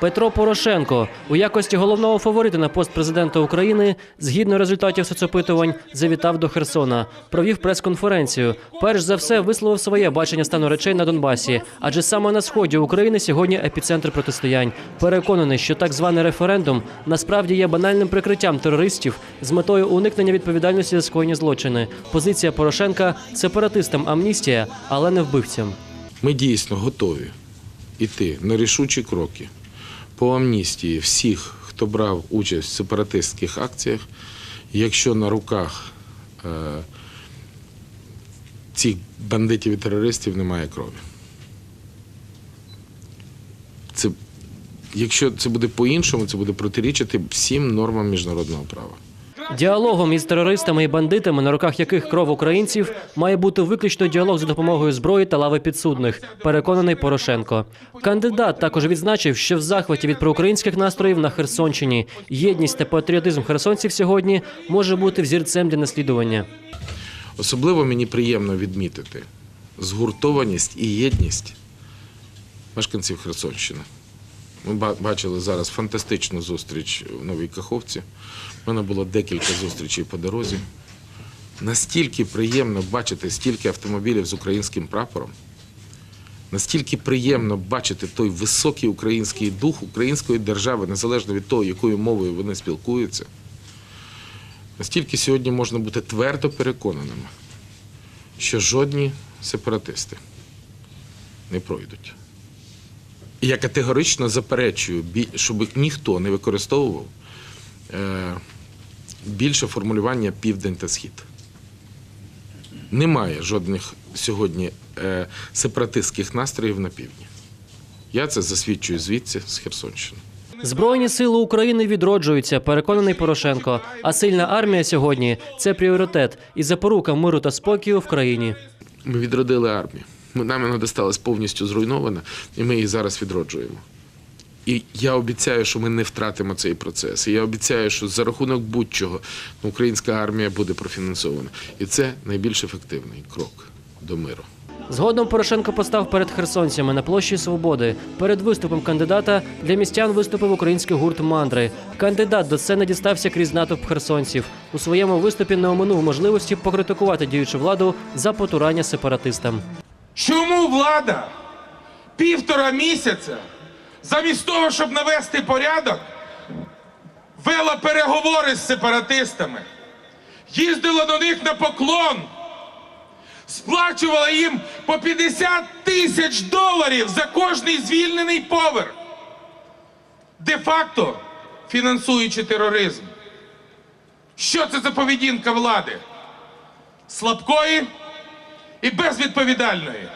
Петро Порошенко у якості головного фаворита на пост президента України, згідно результатів соцопитувань, завітав до Херсона, провів прес-конференцію. Перш за все висловив своє бачення стану речей на Донбасі, адже саме на сході України сьогодні епіцентр протистоянь. Переконаний, що так званий референдум насправді є банальним прикриттям терористів з метою уникнення відповідальності за скоєні злочини. Позиція Порошенка сепаратистам амністія, але не вбивцям. Ми дійсно готові йти на рішучі кроки по амністії всіх, хто брав участь в сепаратистських акціях, якщо на руках е, цих бандитів і терористів немає крові. Це, якщо це буде по-іншому, це буде протирічити всім нормам міжнародного права. Діалогом із терористами і бандитами, на руках яких кров українців, має бути виключно діалог за допомогою зброї та лави підсудних. Переконаний Порошенко. Кандидат також відзначив, що в захваті від проукраїнських настроїв на Херсонщині єдність та патріотизм херсонців сьогодні може бути взірцем для наслідування. Особливо мені приємно відмітити згуртованість і єдність мешканців Херсонщини. Ми бачили зараз фантастичну зустріч в Новій Каховці. У мене було декілька зустрічей по дорозі. Настільки приємно бачити стільки автомобілів з українським прапором. Настільки приємно бачити той високий український дух української держави, незалежно від того, якою мовою вони спілкуються. Настільки сьогодні можна бути твердо переконаними, що жодні сепаратисти не пройдуть. Я категорично заперечую, щоб ніхто не використовував е, більше формулювання південь та схід. Немає жодних сьогодні е, сепаратистських настроїв на півдні. Я це засвідчую звідси з Херсонщини. Збройні сили України відроджуються, переконаний Порошенко. А сильна армія сьогодні це пріоритет і запорука миру та спокою в країні. Ми відродили армію. Нам вона досталась повністю зруйнована, і ми її зараз відроджуємо. І я обіцяю, що ми не втратимо цей процес. І я обіцяю, що за рахунок будь-чого українська армія буде профінансована. І це найбільш ефективний крок до миру. Згодом Порошенко постав перед херсонцями на площі Свободи. Перед виступом кандидата для містян виступив український гурт Мандри. Кандидат до сцени дістався крізь натовп херсонців. У своєму виступі не оминув можливості покритикувати діючу владу за потурання сепаратистам. Чому влада півтора місяця, замість того, щоб навести порядок, вела переговори з сепаратистами, їздила до них на поклон, сплачувала їм по 50 тисяч доларів за кожний звільнений поверх, де-факто фінансуючи тероризм. Що це за поведінка влади? Слабкої і безвідповідальної.